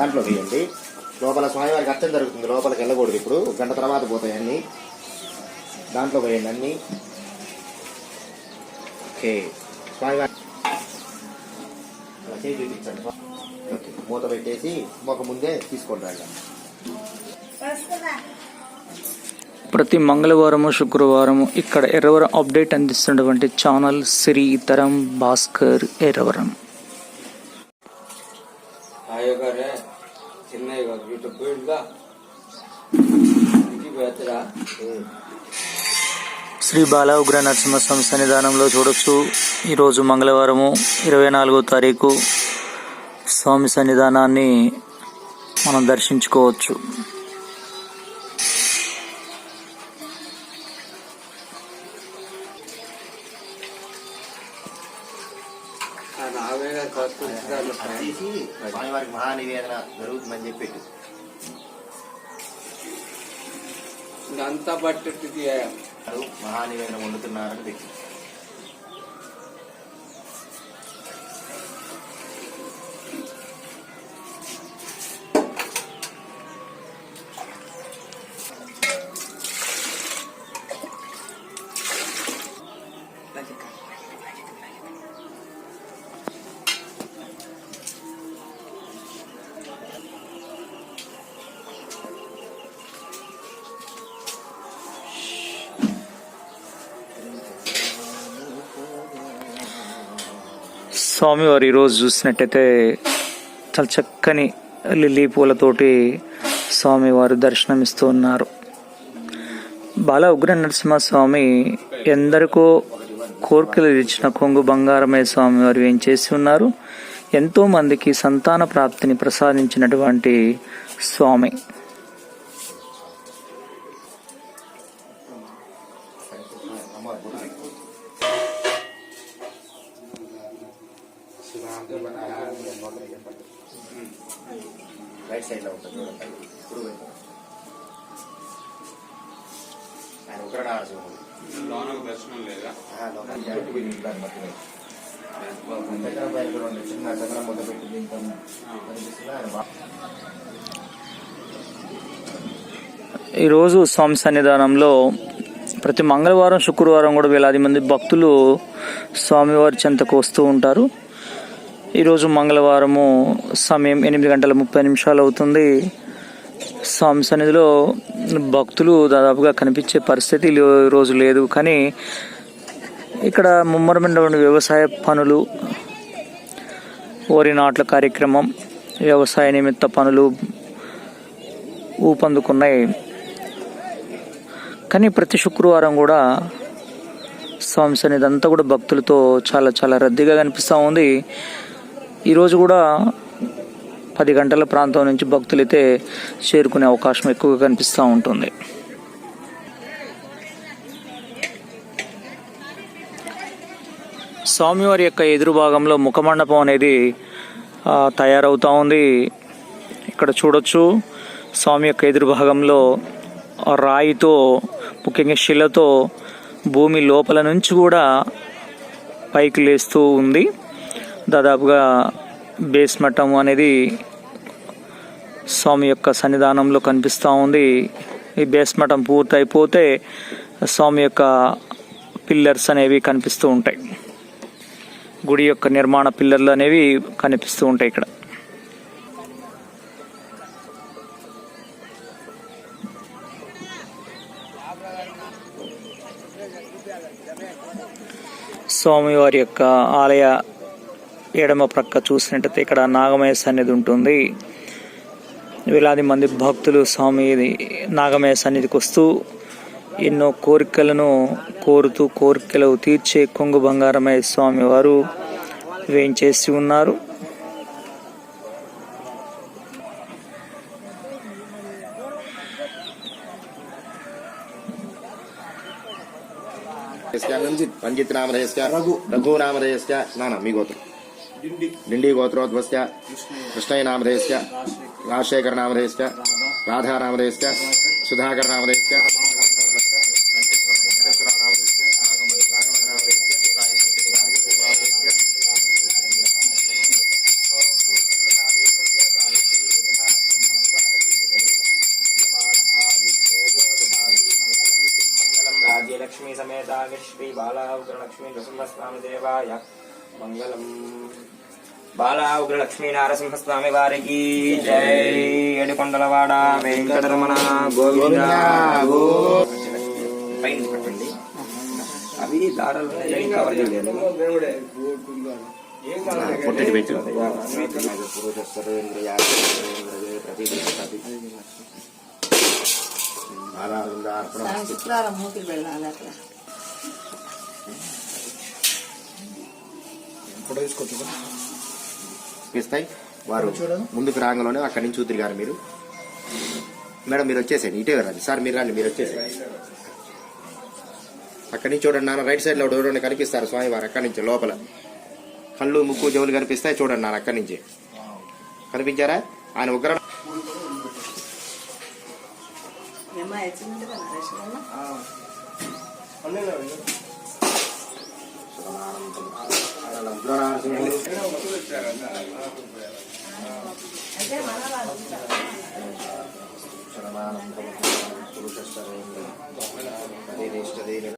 దాంట్లో వేయండి. లోపల స్వామివారికి అర్థం జరుగుతుంది. లోపలికి వెళ్ళకూడదు ఇప్పుడు. ఒక గంట తర్వాత పోతాయి అన్ని. దాంట్లో వేయండి అన్ని. ఓకే. స్వామివారి అలా చేసి చూపించండి. ఓకే. మూత పెట్టేసి ఒక ముందే తీసుకొని రండి ప్రతి మంగళవారము శుక్రవారము ఇక్కడ ఎర్రవరం అప్డేట్ అందిస్తున్నటువంటి ఛానల్ శ్రీ తరం భాస్కర్ ఎర్రవరం. శ్రీ బాల ఉగ్ర నరసింహస్వామి సన్నిధానంలో చూడొచ్చు. ఈరోజు మంగళవారము ఇరవై నాలుగో తారీఖు స్వామి సన్నిధానాన్ని మనం దర్శించుకోవచ్చు. నావే ఫస్ట్ అది తీసి స్వామివారికి మహా నివేదన జరుగుతుందని చెప్పి అంతా పట్టుది మహానివేదన వండుతున్నారని పెట్టి స్వామివారు ఈరోజు చూసినట్టయితే చాలా చక్కని లిల్లీ పూలతోటి స్వామివారు దర్శనమిస్తూ ఉన్నారు. బాల ఉగ్ర నరసింహస్వామి ఎందరికో కోరికలు ఇచ్చిన కొంగు బంగారమయ్య స్వామివారు ఏం చేసి ఉన్నారు? ఎంతోమందికి సంతాన ప్రాప్తిని ప్రసాదించినటువంటి స్వామి. రైట్ సైడ్లో ఉంటుంది చూడండి. ఇప్పుడు. ఆయన ఉగ్ర నరసింహుడు దర్శనం లేదా? చిన్న పెట్టి కనిపిస్తుందా? ఈరోజు స్వామి సన్నిధానంలో ప్రతి మంగళవారం శుక్రవారం కూడా వేలాది మంది భక్తులు స్వామివారి చెంతకు వస్తూ ఉంటారు. ఈరోజు మంగళవారము సమయం ఎనిమిది గంటల ముప్పై నిమిషాలు అవుతుంది. స్వామి సన్నిధిలో భక్తులు దాదాపుగా కనిపించే పరిస్థితి రోజు లేదు. కానీ ఇక్కడ ముమ్మరమైనటువంటి వ్యవసాయ పనులు వరి నాట్ల కార్యక్రమం వ్యవసాయ నిమిత్త పనులు ఊపందుకున్నాయి. కానీ ప్రతి శుక్రవారం కూడా స్వామి సన్నిధి అంతా కూడా భక్తులతో చాలా చాలా రద్దీగా కనిపిస్తూ ఉంది. ఈరోజు కూడా పది గంటల ప్రాంతం నుంచి భక్తులైతే చేరుకునే అవకాశం ఎక్కువగా కనిపిస్తూ ఉంటుంది. స్వామివారి యొక్క ఎదురు భాగంలో ముఖమండపం అనేది తయారవుతూ ఉంది. ఇక్కడ చూడొచ్చు స్వామి యొక్క ఎదురు భాగంలో రాయితో ముఖ్యంగా శిలతో భూమి లోపల నుంచి కూడా పైకి లేస్తూ ఉంది. దాదాపుగా బేస్ మఠం అనేది స్వామి యొక్క సన్నిధానంలో కనిపిస్తూ ఉంది. ఈ బేస్ మఠం పూర్తి అయిపోతే స్వామి యొక్క పిల్లర్స్ అనేవి కనిపిస్తూ ఉంటాయి. గుడి యొక్క నిర్మాణ పిల్లర్లు అనేవి కనిపిస్తూ ఉంటాయి ఇక్కడ. స్వామివారి యొక్క ఆలయ ఎడమ ప్రక్క చూసినట్టయితే ఇక్కడ నాగమయ సన్నిధి ఉంటుంది. వేలాది మంది భక్తులు స్వామి నాగమయ సన్నిధికి వస్తూ ఎన్నో కోరికలను కోరుతూ కోరికలు తీర్చే కొంగు బంగారమయ్య స్వామి వారు వేయించేసి ఉన్నారు. రఘు రఘు నామరేయస్య మీ గోత్రం. डिंडी गोत्रोद्भस्य कृष्णयनामधेयस्य राजशेखरनामधेयस्य राधानामधेयस्य सुधाकरनामधेयस्य राज्यलक्ष्मी समेता श्री बाला लक्ष्मी नृसिंहस्वामी देवाय मङ्गलम् బాలా బాలా ఉగ్రలక్ష్మీ నారసింహస్వామి వారికి జై. ఏడుకొండలవాడ వెంకటరమణ గోవింద. గో పైన పెట్టండి అవి దారాలు కవర్ చేయలేదు. పొట్టటి మూతికి వెళ్ళాలి అట్లా ఇస్తాయి వారు ముందుకు రాగంలోనే అక్కడి నుంచి చూతురు గారు మీరు. మేడం మీరు వచ్చేసేయండి. ఇటే రండి సార్ మీరు రండి మీరు వచ్చేసేయండి. అక్కడి నుంచి చూడండి నాన్న రైట్ సైడ్లో ఎవరైనా కనిపిస్తారు. స్వామివారు అక్కడి నుంచి లోపల. కళ్ళు ముక్కు చెవులు కనిపిస్తాయి. చూడండి నాన్న అక్కడి నుంచి. కనిపించారా? ఆయన ఉగ్ర మీ అమ్మాయి వచ్చింది కదా